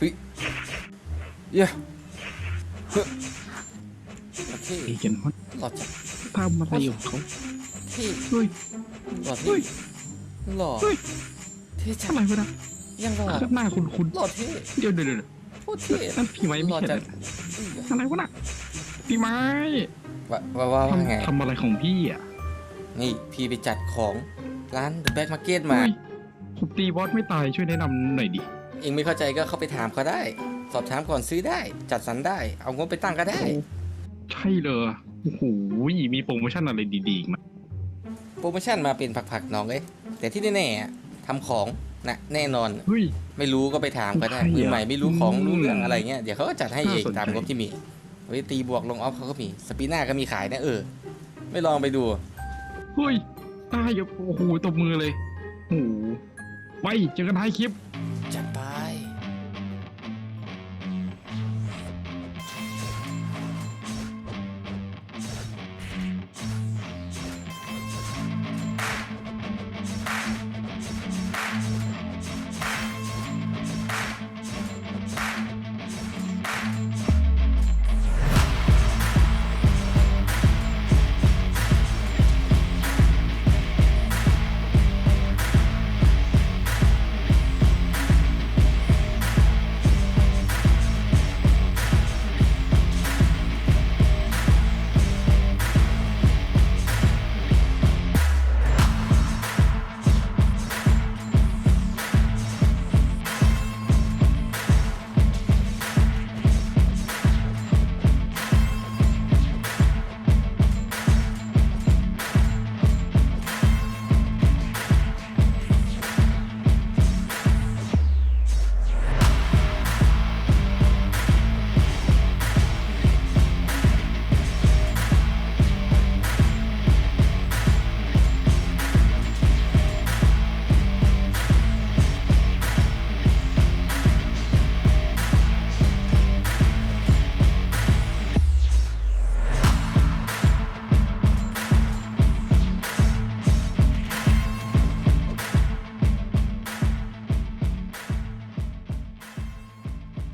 เฮ้ยเย้เฮ้ยโอเคไอ้เจนฮอนหล่อจัดทำอะไรของเขาเท่เฮ้ยหล่อเฮ้เท่ยหล่อเฮ้ยเท่จัอะดไรวะนะยังหล่อหน้าคุณคุณหล่อเท่เดี๋ยวเดี๋ยวเดี๋ยวโคตรเท่นั่นพี่ไม้ไม่หล่อใช่จัดอะไรวะน่ะพี่ไม้ว่าว่าว่าว่าไง ทำทำอะไรของพี่อะนี่พี่ไปจัดของร้าน The Back Market มา เฮ้ยผมตีบอสไม่ตายช่วยแนะนำหน่อยดิ เองไม่เข้าใจก็เข้าไปถามเขาได้ สอบถามก่อนซื้อได้ จัดสรรได้ เอางบไปตั้งก็ได้ ใช่เลยโอ้โหมีโปรโมชั่นอะไรดีๆอีกไหมโปรโมชั่นมาเป็นผักๆน้องเลยแต่ที่แน่ๆอะทำของนะแน่นอน เฮ้ย ไม่รู้ก็ไปถามก็ได้ใช่เหรอมือใหม่ไม่รู้ของอืมรู้เรื่องอะไรเงี้ยเดี๋ยวเขาก็จัดให้เองน่าสนใจ ตามงบที่มีไว้ตีบวกลงออฟเขาก็มีสปีน่าก็มีขายนะเออ ไม่ลองไปดู เฮ้ยตายอย่าโอ้โหตบมือเลยโอ้โห ไปเจอกันท้ายคลิป จัดไป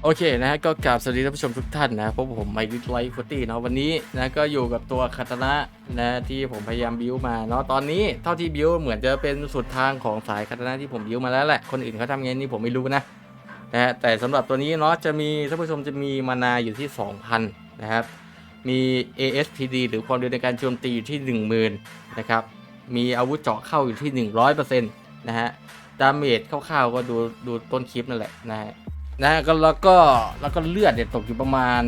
โอเคนะฮะก็กราบสวัสดีท่านผู้ชมทุกท่านนะพบกับผมไมค์ดิสไลท์ฟตี้เนาะวันนี้นะก็อยู่กับตัวคาตานะนะที่ผมพยายามบิวมาเนาะตอนนี้เท่าที่บิวเหมือนจะเป็นสุดทางของสายคาตานะที่ผมบิวมาแล้วแหละคนอื่นเขาทำไงนี่ผมไม่รู้นะนะฮะแต่สำหรับตัวนี้เนาะจะมีท่านผู้ชมจะมีมานาอยู่ที่ 2,000 นะครับ มี ASPD หรือความเร็วในการโจมตีอยู่ที่ 10,000 นะครับ มีอาวุธเจาะเข้าอยู่ที่ 100%นะฮะดาเมจคร่าวๆก็ดูดูต้นคลิปนั่นแหละนะฮะ นะฮะก็แล้วก็แล้วก็เลือดเนี่ยตกอยู่ประมาณ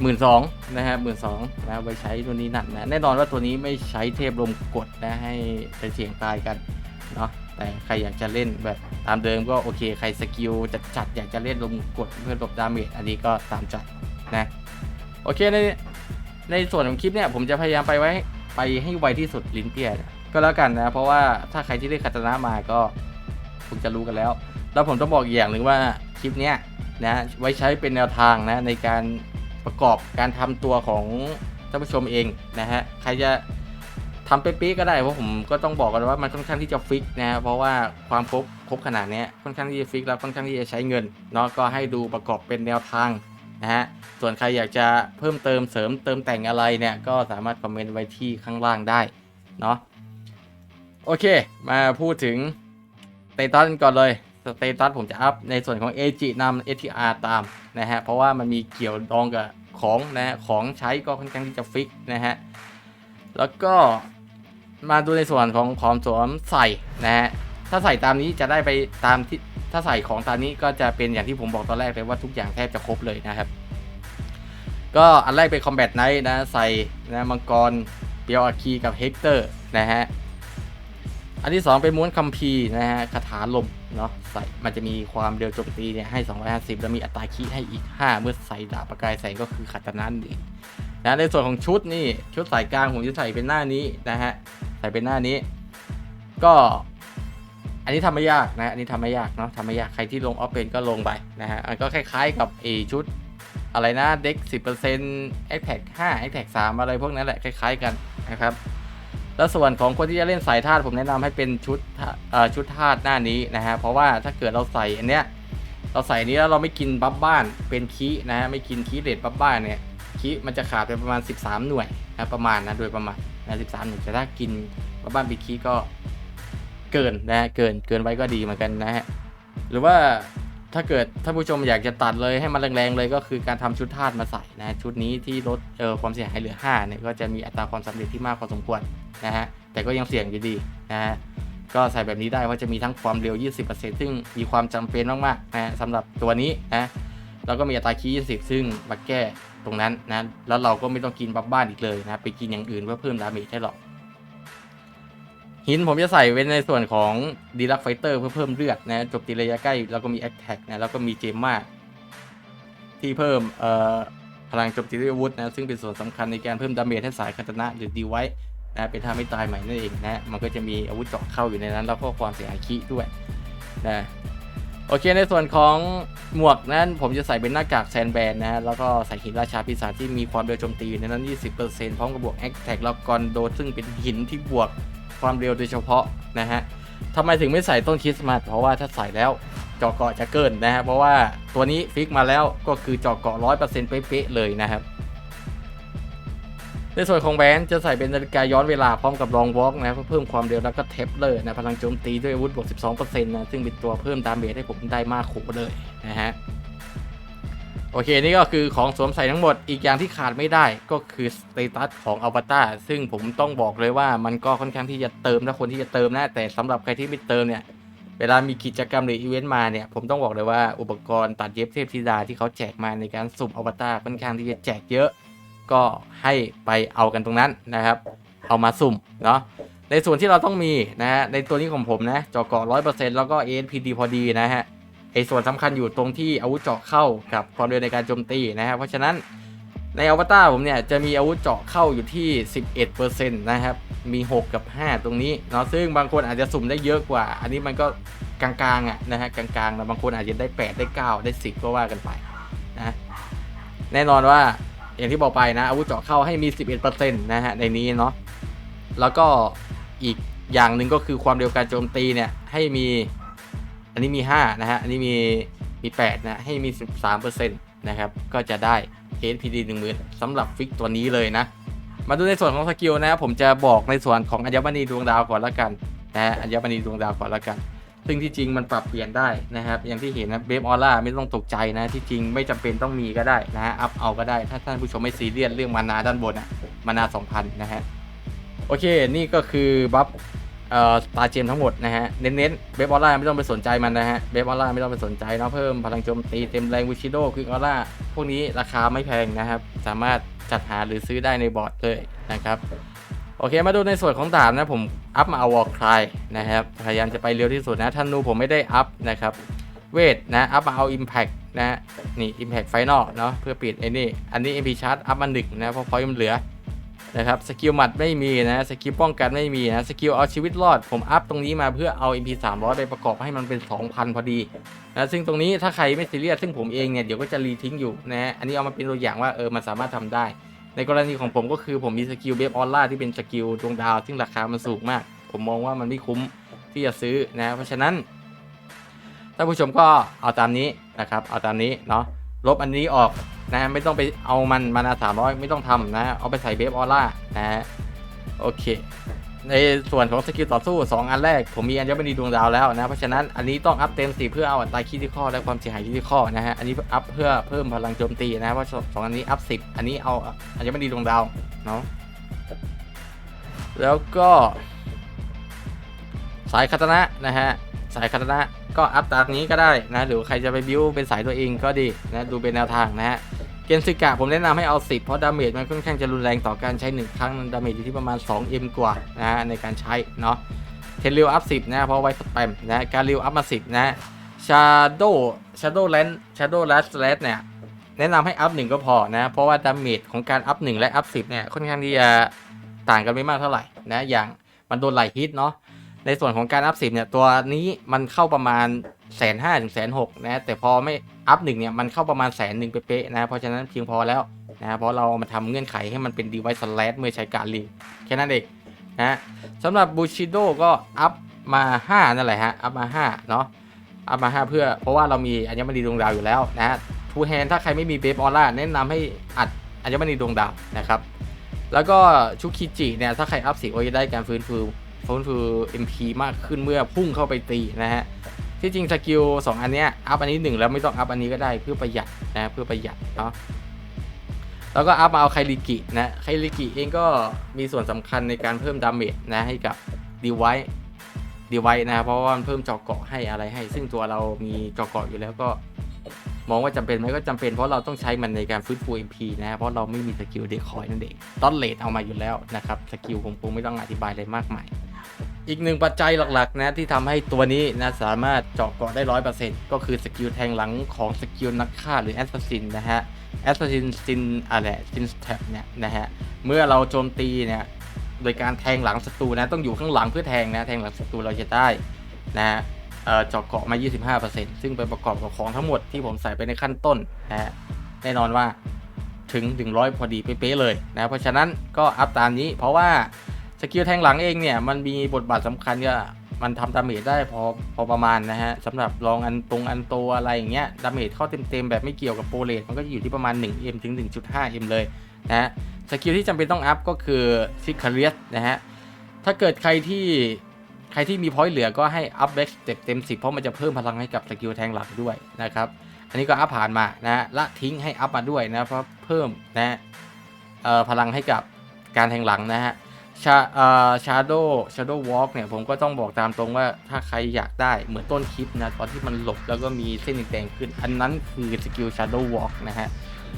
หมื่นสองนะฮะหมื่นสองนะไว้ใช้ตัวนี้หนักนะแน่นอนว่าตัวนี้ไม่ใช้เทพลมกดนะให้เป็นเสี่ยงตายกันเนาะแต่ใครอยากจะเล่นแบบตามเดิมก็โอเค ใครสกิลจัดจัดๆอยากจะเล่นลมกดเพื่อลบดาเมจอันนี้ก็ตามใจนะโอเคในในส่วนของคลิปเนี่ยผมจะพยายามไปไว้ไปให้ไวที่สุดลิ้นเปียเนี่ยก็แล้วกันนะเพราะว่าถ้าใครที่ได้คาตานะมาก็คงจะรู้กันแล้ว แล้วผมต้องบอกอีกอย่างหนึ่งว่า ลิปเนี้ยนะไว้ใช้เป็นแนวทางนะในการประกอบการทำตัวของท่านผู้ชมเองนะฮะใครจะทำเป๊ะๆก็ได้เพราะผมก็ต้องบอกกันว่ามันค่อนข้างที่จะฟิกนะฮะเพราะว่าความครบครบขนาดนี้ค่อนข้างที่จะฟิกแล้วค่อนข้างที่จะใช้เงินเนาะก็ให้ดูประกอบเป็นแนวทางนะฮะส่วนใครอยากจะเพิ่มเติมเสริมเติมแต่งอะไรเนี่ยก็สามารถคอมเมนต์ไว้ที่ข้างล่างได้เนาะโอเค มาพูดถึงเตตัสก่อนเลย สเตตัสผมจะอัพในส่วนของ AG นำ ATR ตามนะฮะเพราะว่ามันมีเกี่ยวดองกับของนะฮะของใช้ก็ค่อนข้างที่จะฟิกนะฮะแล้วก็มาดูในส่วนของของสวมใส่นะฮะถ้าใส่ตามนี้จะได้ไปตามที่ถ้าใส่ของตามนี้ก็จะเป็นอย่างที่ผมบอกตอนแรกเลยว่าทุกอย่างแทบจะครบเลยนะครับ ก็อันแรกเป็น Combat Knight นะใส่นะมังกรเปียวอาคีกับเฮกเตอร์นะฮะ อันที่ 2 เป็นม้วนคัมภีร์นะฮะคาถาลมเนาะใส่มันจะมีความเร็วโจมตีเนี่ยให้ 250 แล้วมีอัตราคีให้อีก 5 เมื่อใส่ดาบประกายแสงก็คือขัตนั้นเองนะในส่วนของชุดนี่ชุดสายกลางผมจะใส่เป็นหน้านี้นะฮะใส่เป็นหน้านี้ ก็ อันนี้ทำไม่ยากนะอันนี้ทำไม่ยากเนาะทำไม่ยากใครที่ลงออฟเป็นก็ลงไปนะฮะอันก็คล้ายๆกับเอชุดอะไรนะเด็ก10% a t t a c 5 a t t a c 3 อะไรพวกนั้นแหละคล้ายๆกันนะครับ แล้วส่วนของคนที่จะเล่นสายธาตุผมแนะนำให้เป็นชุดชุดธาตุหน้านี้นะฮะเพราะว่าถ้าเกิดเราใส่อันเนี้ยเราใส่นี้แล้วเราไม่กินบัฟบ้านเป็นคีนะฮะไม่กินคีเรทบัฟบ้านเนี่ยคีมันจะขาดไปประมาณ 13 หน่วยนะประมาณนะโดยประมาณนะ13หน่วยแต่ถ้ากินบัฟบ้านเป็นคีก็เกินนะฮะเกินเกินไว้ก็ดีเหมือนกันนะฮะหรือว่า ถ้าเกิดท่านผู้ชมอยากจะตัดเลยให้มันแรงๆเลยก็คือการทำชุดธาตุมาใส่นะชุดนี้ที่ลดเออความเสียหายเหลือ5เนี่ยก็จะมีอัตราความสำเร็จที่มากพอสมควรนะฮะแต่ก็ยังเสี่ยงอยู่ดีนะฮะก็ใส่แบบนี้ได้เพราจะมีทั้งความเร็ว 20%ซึ่งมีความจำเป็นมากๆนะสำหรับตัวนี้นะแล้วก็มีอัตราคีย์20 ซึ่งมาแก้ตรงนั้นนะแล้วเราก็ไม่ต้องกินบัฟบ้านอีกเลยนะไปกินอย่างอื่นเพื่อเพิ่มดาเมจให้หรอก หินผมจะใส่ไว้ในส่วนของดีลักไฟเตอร์เพื่อเพิ่มเลือดนะจบตีระยะใกล้แล้วก็มีแอคแท็กนะแล้วก็มีเจมมาที่เพิ่มเอ่อพลังจบตีด้วยอาวุธนะซึ่งเป็นส่วนสำคัญในการเพิ่มดาเมจให้สายคาตนะหรือดีไว้นะเป็นท่าไม่ตายใหม่นั่นเองนะมันก็จะมีอาวุธเจาะเข้าอยู่ในนั้น แล้วก็ความเสียหายคีด้วยนะ โอเคในส่วนของหมวกนั้นผมจะใส่เป็นหน้ากากแซนแบนนะฮะแล้วก็ใส่หินราชาปีศาจที่มีความเร็วโจมตีในนั้น 20%พร้อมกับบวกแอคแท็กแล้วกอนโดซึ่งเป็นหินที่บวกความเร็วโดยเฉพาะนะฮะทำไมถึงไม่ใส่ต้นคริสต์มาสเพราะว่าถ้าใส่แล้วเจาะเกาะจะเกินนะฮะเพราะว่าตัวนี้ฟิกมาแล้วก็คือเจาะเกาะ100%เป๊ะๆเลยนะครับ ในส่วนของแบนจะใส่เป็นนาฬิกาย้อนเวลาพร้อมกับรองวอล์กนะเพื่อเพิ่มความเร็วแล้วก็เทปเลอร์นะพลังโจมตีด้วยอาวุธบวก 12%นะซึ่งเป็นตัวเพิ่มดาเมจให้ผมได้มากขุเลยนะฮะโอเค นี่ก็คือของสวมใส่ทั้งหมดอีกอย่างที่ขาดไม่ได้ก็คือสเตตัสของอวตารซึ่งผมต้องบอกเลยว่ามันก็ค่อนข้างที่จะเติมนะคนที่จะเติมนะแต่สำหรับใครที่ไม่เติมเนี่ยเวลามีกิจกรรมหรืออีเวนต์มาเนี่ยผมต้องบอกเลยว่าอุปกรณ์ตัดเย็บเทพธิดาที่เขาแจกมาในการสุ่มอวตารค่อนข้างที่จะแจกเยอะ ก็ให้ไปเอากันตรงนั้นนะครับ เอามาสุ่มเนาะในส่วนที่เราต้องมีนะฮะในตัวนี้ของผมนะเจาะเกาะร้อยเปอร์เซ็นต์แล้วก็ ASPD พอดีนะฮะไอส่วนสำคัญอยู่ตรงที่อาวุธเจาะเข้ากับความเร็วในการโจมตีนะฮะเพราะฉะนั้นในอวตารผมเนี่ยจะมีอาวุธเจาะเข้าอยู่ที่ 11%นะครับมี 6 กับ 5 ตรงนี้เนาะซึ่งบางคนอาจจะสุ่มได้เยอะกว่า อันนี้มันก็กลางๆอะนะฮะกลางๆนะบางคนอาจจะได้ 8 ได้ 9 ได้ 10 ก็ว่ากันไปนะแน่นอนว่า อย่างที่บอกไปนะ อาวุธเจาะเข้าให้มี 11%นะฮะในนี้เนาะแล้วก็อีกอย่างหนึ่งก็คือความเร็วการโจมตีเนี่ยให้มีอันนี้มี 5 นะฮะ อันนี้มีมี 8 นะ ให้มี 13%นะครับ ก็จะได้ HPD 10,000สำหรับฟิกตัวนี้เลยนะ มาดูในส่วนของสกิลนะ ผมจะบอกในส่วนของอัญมณีดวงดาวก่อนละกันนะฮะอัญมณีดวงดาวก่อนละกัน ซึ่งที่จริงมันปรับเปลี่ยนได้นะครับ อย่างที่เห็นนะเบฟออร่าไม่ต้องตกใจนะที่จริงไม่จำเป็นต้องมีก็ได้นะฮะอัพเอาก็ได้ ถ้าท่านผู้ชมไม่ซีเรียสเรื่องมานาด้านบนอะมานา2,000 นะฮะโอเคนี่ก็คือบัฟเอ่อตาเจมทั้งหมดนะฮะเน้นๆเบฟออร่าไม่ต้องไปสนใจมันนะฮะเบฟออร่าไม่ต้องไปสนใจเนาะเพิ่มพลังโจมตีเต็มแรงวิชิโดควิกออร่าพวกนี้ราคาไม่แพงนะครับ สามารถจัดหาหรือซื้อได้ในบอร์ดเลยนะครับโอเคมาดูในส่วนของดาบนะผม อัพมาเอาวอลคลายนะครับพยายามจะไปเร็วที่สุดนะท่านนูผมไม่ได้อัพนะครับเวทนะอัพมาเอา Impact นะนี่ Impact Final เนาะเพื่อปิดไอ้นี่อันนี้ MP Chart อัพมาหนึ่งนะเพราะพอยมันเหลือนะครับสกิลหมัดไม่มีนะสกิลป้องกันไม่มีนะสกิลเอาชีวิตรอด ผมอัพตรงนี้มาเพื่อเอา MP 300 ไปประกอบให้มันเป็น 2,000 พอดีนะซึ่งตรงนี้ถ้าใครไม่ซีเรียสซึ่งผมเองเนี่ยเดี๋ยวก็จะรีทิ้งอยู่นะอันนี้เอามาเป็นตัวอย่างว่าเออมันสามารถทำได้ ในกรณีของผมก็คือผมมีสกิลเบฟออร่าที่เป็นสกิลดวงดาว ซึ่งราคามันสูงมาก ผมมองว่ามันไม่คุ้มที่จะซื้อนะเพราะฉะนั้นท่านผู้ชมก็เอาตามนี้นะครับ เอาตามนี้เนาะลบอันนี้ออกนะไม่ต้องไปเอามันมานาสามร้อยไม่ต้องทำนะเอาไปใส่เบฟออร่านะฮะโอเค ในส่วนของสกิลต่อสู้ 2 อันแรก ผมมีอัญมณีดวงดาวแล้วนะ เพราะฉะนั้นอันนี้ต้องอัพเต็มสีเพื่อเอาอัตราคิดที่ข้อและความเสียหายที่ข้อนะฮะอันนี้อัพเพื่อเพิ่มพลังโจมตีนะเพราะสองอันนี้อัพสิบอันนี้เอาอัญมณีดวงดาวเนาะแล้วก็ สายคาตนะนะฮะสายคาตนะก็อัพตามนี้ก็ได้นะหรือใครจะไปบิวเป็นสายตัวเองก็ดีนะดูเป็นแนวทางนะฮะเกนซิกะผมแนะนำให้เอา 10 เพราะดาเมจมันค่อนข้างจะรุนแรงต่อการใช้ 1 ครั้งดาเมจอยู่ที่ประมาณ 2M กว่านะฮะในการใช้เนาะเทนเริวอัพ 10 นะเพราะไว้สแปมนะการริวอัพมา 10 นะชาโดชาโดแลนชาโดแลสเลสเนี่ยแนะนำให้อัพ1ก็พอนะ เพราะว่าดาเมจของการอัพ1และอัพ10เนี่ยค่อนข้างที่จะต่างกันไม่มากเท่าไหร่นะอย่างมันโดนไหลฮิตเนาะ ในส่วนของการอัพ10เนี่ยตัวนี้มันเข้าประมาณแสนห้าถึงแสนหกนะแต่พอไม่อัพหนึ่งเนี่ยมันเข้าประมาณแสนหนึ่งเป๊ะๆนะเพราะฉะนั้นเพียงพอแล้วนะเพราะเรามาทำเงื่อนไขให้มันเป็นดีไวซ์สแลเมื่อใช้การรีแค่นั้นเองนะสำหรับบูชิโดก็อัพมา 5 นั่นแหละฮะ อัพมา 5 เนาะอัพมา 5 เพื่อเพราะว่าเรามีอัญมณีดวงดาวอยู่แล้วนะฮะทูแฮนถ้าใครไม่มีเบฟออร่าแนะนำให้อัดอัญมณีดวงดาวนะครับ แล้วก็ชุคิจิเนี่ยถ้าใครอัพสีโอจะได้การฟื้นฟู ฟื้นฟู MP มากขึ้นเมื่อพุ่งเข้าไปตีนะฮะที่จริงสกิลสองอันเนี้ยอัพอันนี้หนึ่งแล้วไม่ต้องอัพอันนี้ก็ได้เพื่อประหยัดนะเพื่อประหยัดเนาะแล้วก็อัพมาเอาไคลิกินะไคลิกิเองก็มีส่วนสำคัญในการเพิ่มดาเมจนะให้กับดีไวดีไวนะเพราะว่ามันเพิ่มจาะเกาะให้อะไรให้ ซึ่งตัวเรามีจาะเกาะอยู่แล้วก็มองว่าจำเป็นไหมก็จำเป็นเพราะเราต้องใช้มันในการฟื้นฟู MP นะเพราะเราไม่มีสกิลเดคอยนั่นเองตอนเลดเอามาอยู่แล้วนะครับสกิลผมคงไม่ต้องอธิบายอะไรมากมาย อีกหนึ่งปัจจัยหลักๆนะที่ทำให้ตัวนี้นะสามารถเจาะเกาะได้ร้อยเปอร์เซ็นต์ก็คือสกิลแทงหลังของสกิลนักฆ่าหรือแอสซัสซินนะฮะแอสซัสซินซินอะไรซินสแท็เนี่ยนะฮะเมื่อเราโจมตีเนี่ยโดยการแทงหลังศัตรูนะต้องอยู่ข้างหลังเพื่อแทงนะแทงหลังศัตรูเราจะได้นะฮะเจาะเกาะมา 25%ซึ่งเป็นประกอบกับของทั้งหมดที่ผมใส่ไปในขั้นต้นนะฮะแน่นอนว่าถึง 100 พอดีเป๊ะเลยนะเพราะฉะนั้นก็อัพตามนี้เพราะว่า กิลแทงหลังเองเนี่ยมันมีบทบาทสำคัญก็มันทำดาเมจได้พอพอประมาณนะฮะสำหรับลองอันตรงอันโตอะไรอย่างเงี้ยดาเมจเข้าเต็มๆแบบไม่เกี่ยวกับโปรเลตมันก็อยู่ที่ประมาณ 1M ถึง 1.5M เลยนะฮะสกิลที่จำเป็นต้องอัพก็คือซิคาเรียสนะฮะถ้าเกิดใครที่ใครที่มีพอยต์เหลือก็ให้อัพเบ็กสเต็ปเต็ม10 เพราะมันจะเพิ่มพลังให้กับสกิลแทงหลังด้วยนะครับอันนี้ก็อัพผ่านมานะฮะละทิ้งให้อัพมาด้วยนะเพราะเพิ่มนะเอ่อพลังให้กับการแทงหลังนะฮะ ชาเอ่อชาโดชาโดวอล์กเนี่ยผมก็ต้องบอกตามตรงว่าถ้าใครอยากได้เหมือนต้นคลิปนะ ตอนที่มันหลบแล้วก็มีเส้นแดงขึ้น อันนั้นคือสกิลชาร์โดวอล์กนะฮะ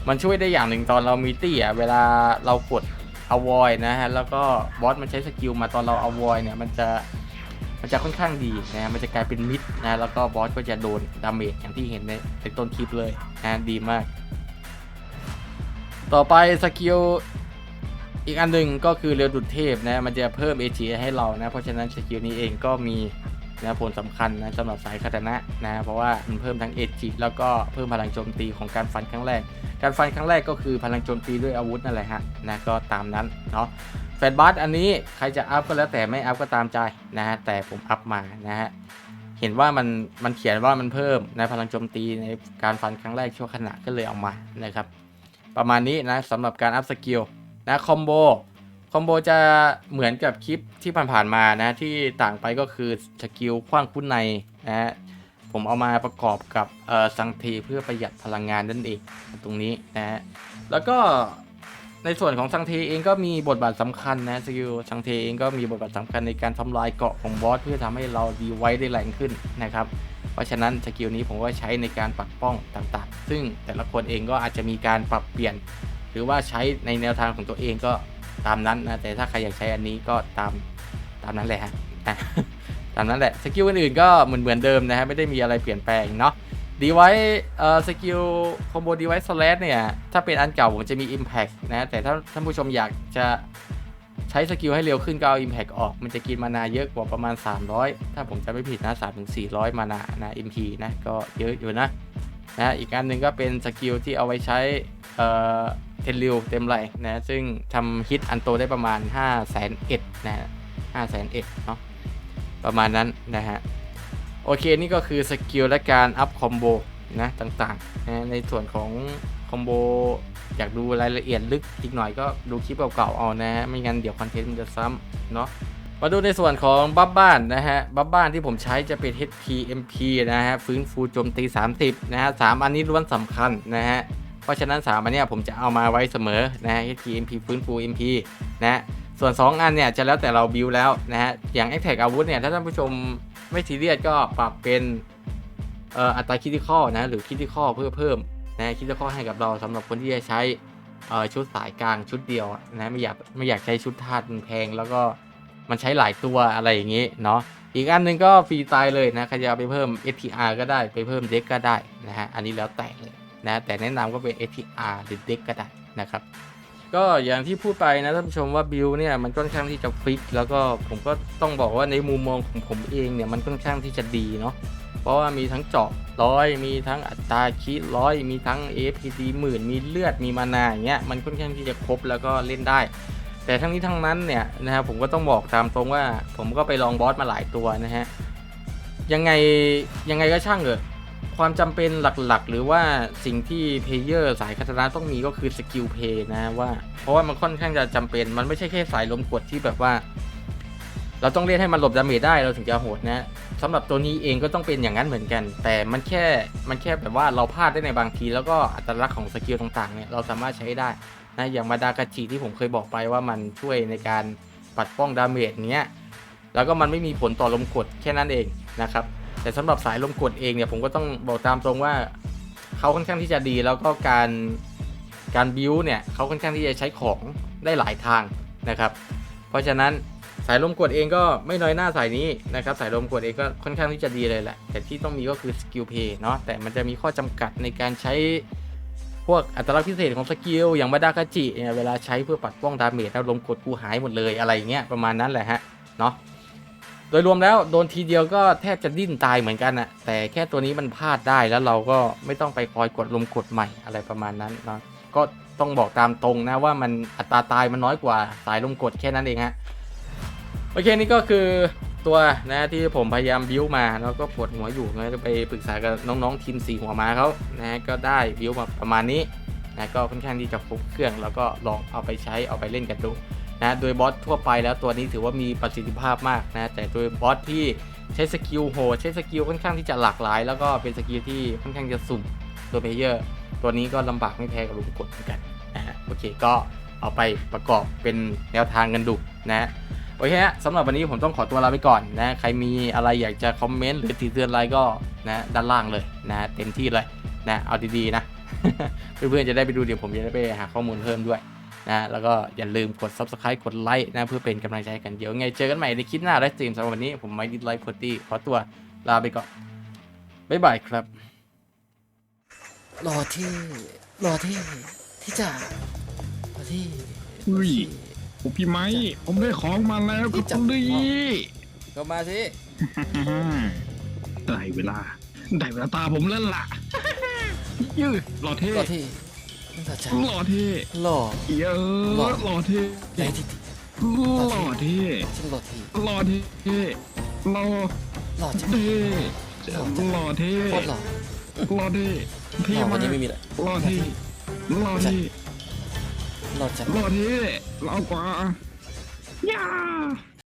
มันช่วยได้อย่างหนึ่งตอนเรามีตี้อะเวลาเรากดอวอยนะฮะ แล้วก็บอสมันใช้สกิลมาตอนเราอวอยเนี่ยมันจะมันจะค่อนข้างดีนะฮะมันจะกลายเป็นมิดนะแล้วก็บอสก็จะโดนดาเมจอย่างที่เห็นในในต้นคลิปเลยนะดีมาก ต่อไปสกิล อีกอันหนึ่งก็คือเรือดุจเทพนะมันจะเพิ่ม AG ให้เรานะ เพราะฉะนั้นสกิลนี้เองก็มีนะผลสำคัญนะสำหรับสายคาตนะนะ เพราะว่ามันเพิ่มทั้ง AG แล้วก็เพิ่มพลังโจมตีของการฟันครั้งแรก การฟันครั้งแรกก็คือพลังโจมตีด้วยอาวุธนั่นแหละฮะนะก็ตามนั้นเนาะแฟนบัสอันนี้ใครจะอัพก็แล้วแต่ไม่อัพก็ตามใจนะฮะแต่ผมอัพมานะฮะเห็นว่ามันมันเขียนว่ามันเพิ่มในพลังโจมตีในการฟันครั้งแรกชั่วขณะก็เลยเอามานะครับประมาณนี้นะสำหรับการอัพสกิล นะคอมโบคอมโบจะเหมือนกับคลิปที่ผ่านๆมานะที่ต่างไปก็คือสกิลคว้างคุ้นในนะฮะผมเอามาประกอบกับสังเทเพื่อประหยัดพลังงานนั่นเองตรงนี้นะฮะแล้วก็ในส่วนของสังเทเองก็มีบทบาทสำคัญนะสกิลสังเทเองก็มีบทบาทสำคัญในการทำลายเกาะของบอสเพื่อทำให้เราดีไว้ได้แรงขึ้นนะครับ เพราะฉะนั้นสกิลนี้ผมก็ใช้ในการปักป้องต่างๆ ซึ่งแต่ละคนเองก็อาจจะมีการปรับเปลี่ยน รือว่าใช้ในแนวทางของตัวเองก็ตามนั้นนะแต่ถ้าใครอยากใช้อันนี้ก็ตามตามนั้นแหละฮะตามนั้นแหละสกิลอื่นๆก็เหมือนเหมือนเดิมนะฮะไม่ได้มีอะไรเปลี่ยนแปลงเนาะดีไว้เอ่อสกิลคอมโบดีไว้สแลชเนี่ยถ้าเป็นอันเก่าผมจะมี Impact นะแต่ถ้าท่านผู้ชมอยากจะใช้สกิลให้เร็วขึ้นก็เอา Impact ออก มันจะกินมานาเยอะกว่าประมาณ 300 ถ้าผมจะไม่ผิดนะ3-400 มานานะ MP นะก็เยอะอยู่นะนะอีกอันหนึ่งก็เป็นสกิลที่เอาไว้ใช้เอ่อ เทนริวเต็มไหลนะซึ่งทำฮิตอันโตได้ประมาณ 5 0 0 0 0เอ็ดนะฮะห้าแสนเอ็ดเนาะประมาณนั้นนะฮะโอเคนี่ก็คือสกิลและการอัพคอมโบนะต่างๆนะในส่วนของคอมโบอยากดูรายละเอียดลึกอีกหน่อยก็ดูคลิปเก่าๆเอานะฮะไม่งั้นเดี๋ยวคอนเทนต์มันจะซ้ำเนาะมาดูในส่วนของบัฟบ้านนะฮะบัฟบ้านที่ผมใช้จะเป็น HPMP นะฮะฟื้นฟูโจมตี 30 นะฮะสามอันนี้ล้วนสำคัญนะฮะ เพราะฉะนั้น 3 อันเนี้ยผมจะเอามาไว้เสมอนะฮะ HPMP ฟื้นฟู MP นะฮะส่วน 2 อันเนี่ยจะแล้วแต่เราบิวแล้วนะฮะ อย่าง a t t a c อาวุธเนี่ยถ้าท่านผู้ชมไม่ซีเรียสก็ปรับเป็นเอ่ออัตราคิด i คอนะหรือคิด i คอเพื่อเพิ่มนะคิด i คอให้กับเราสำหรับคนที่จะใช้เอ่อชุดสายกลางชุดเดียวนะไม่อยากไม่อยากใช้ชุดธาตุมันแพง แล้วก็มันใช้หลายตัวอะไรอย่างนี้เนาะอีกอันหนึ่งก็ฟรีตายเลยนะใครจะเอาไปเพิ่ม STR ก็ได้ไปเพิ่มเด็กก็ได้นะฮะอันนี้แล้วแต่เลย นะแต่แนะนำก็เป็น STR หรือเด็กก็ได้นะครับก็อย่างที่พูดไปนะท่านผู้ชมว่าบิลเนี่ยมันค่อนข้างที่จะฟิกแล้วก็ผมก็ต้องบอกว่าในมุมมองของผมเองเนี่ยมันค่อนข้างที่จะดีเนาะเพราะว่ามีทั้งเจาะร้อย มีทั้งอัตราคิดร้อย มีทั้ง APD หมื่นมีเลือดมีมานาอย่างเงี้ยมันค่อนข้างที่จะครบแล้วก็เล่นได้ แต่ทั้งนี้ทั้งนั้นเนี่ยนะครับผมก็ต้องบอกตามตรงว่าผมก็ไปลองบอสมาหลายตัวนะฮะยังไงยังไงก็ช่างเถอะ ความจำเป็นหลักๆ หรือว่าสิ่งที่เพลเยอร์สายคาตานะต้องมีก็คือสกิลเพย์นะว่า เพราะว่ามันค่อนข้างจะจำเป็น มันไม่ใช่แค่สายลมกดที่แบบว่า เราต้องเล่นให้มันหลบดาเมจได้เราถึงจะโหดนะสำหรับตัวนี้เองก็ต้องเป็นอย่างนั้นเหมือนกัน แต่มันแค่มันแค่แบบว่าเราพลาดได้ในบางที แล้วก็อัตลักษณ์ของสกิลต่างๆเนี่ยเราสามารถใช้ได้นะอย่างมาดากาจิที่ผมเคยบอกไปว่ามันช่วยในการปัดป้องดาเมจเนี้ยแล้วก็มันไม่มีผลต่อลมกดแค่นั้นเองนะครับ แต่สำหรับสายลมกดเองเนี่ยผมก็ต้องบอกตามตรงว่าเขาค่อนข้างที่จะดีแล้วก็การการบิวเนี่ยเขาค่อนข้างที่จะใช้ของได้หลายทางนะครับ เพราะฉะนั้นสายลมกดเองก็ไม่น้อยหน้าสายนี้นะครับ สายลมกดเองก็ค่อนข้างที่จะดีเลยแหละ แต่ที่ต้องมีก็คือสกิลเพย์เนาะแต่มันจะมีข้อจำกัดในการใช้พวกอัตลักษณ์พิเศษของสกิลอย่างมาดากาจิเนี่ยเวลาใช้เพื่อปัดป้องดาเมจแล้วลมกดกูหายหมดเลยอะไรเงี้ยประมาณนั้นแหละฮะเนาะ โดยรวมแล้วโดนทีเดียวก็แทบจะดิ้นตายเหมือนกันอะแต่แค่ตัวนี้มันพลาดได้แล้วเราก็ไม่ต้องไปคอยกดลมกดใหม่อะไรประมาณนั้นเนาะก็ต้องบอกตามตรงนะว่ามันอัตราตายมันน้อยกว่าสายลมกดแค่นั้นเองฮะโอเคนี่ก็คือตัวนะที่ผมพยายามบิวมาแล้วก็ปวดหัวอยู่นะก็ไปปรึกษากับน้องๆทีมสีหัวมาเขานะก็ได้บิวมาประมาณนี้นะก็ค่อนข้างที่จะครบเครื่องแล้วก็ลองเอาไปใช้เอาไปเล่นกันดู นะโดยบอสทั่วไปแล้วตัวนี้ถือว่ามีประสิทธิภาพมากนะแต่โดยบอสที่ใช้สกิลโหดใช้สกิลค่อนข้างที่จะหลากหลาย แล้วก็เป็นสกิลที่ค่อนข้างจะสุ่มตัวเพลเยอร์ตัวนี้ก็ลำบากไม่แพ้กับลุงกดเหมือนกันนะฮะโอเคก็เอาไปประกอบเป็นแนวทางกันดูนะโอเคฮะสำหรับวันนี้ผมต้องขอตัวลาไปก่อนนะใครมีอะไรอยากจะคอมเมนต์หรือติเตือนอะไรก็นะด้านล่างเลยนะเต็มที่เลยนะเอาดีๆนะเพื่อนๆจะได้ไปดูเดี๋ยวผมจะได้ไปหาข้อมูลเพิ่มด้วย นะแล้วก็อย่าลืมกด subscribe กดไลค์นะเพื่อเป็นกำลังใจให้กันเดี๋ยวไงเจอกันใหม่ในคลิปหน้าไลฟ์สตรีมสำหรับวันนี้ผมไมค์ดิสไลฟ์พอตี้ขอตัวลาไปก่อนบ๊ายบายครับรอที่รอที่ที่จะรอที่อุ้ยโอ้พี่ไม้ ผมได้ของมาแล้วครับคุณดีก็มาสิได้เวลา ได้เวลาตาผมแล้วล่ะ ยืดหล่อเท่ รอที่ ตั้งแต่ใจหล่อเท่หล่อเยอะหล่อเท่ใหญ่ที่หล่อเท่ฉันหล่อที่หล่อเท่หล่อหล่อจังเท่หล่อเท่โคตรหล่อหล่อเท่หเท่ล่อมากวันนี้ไม่มีเลยหล่อเท่หล่อเท่หล่อจังหล่อเท่หล่อกว่าย่า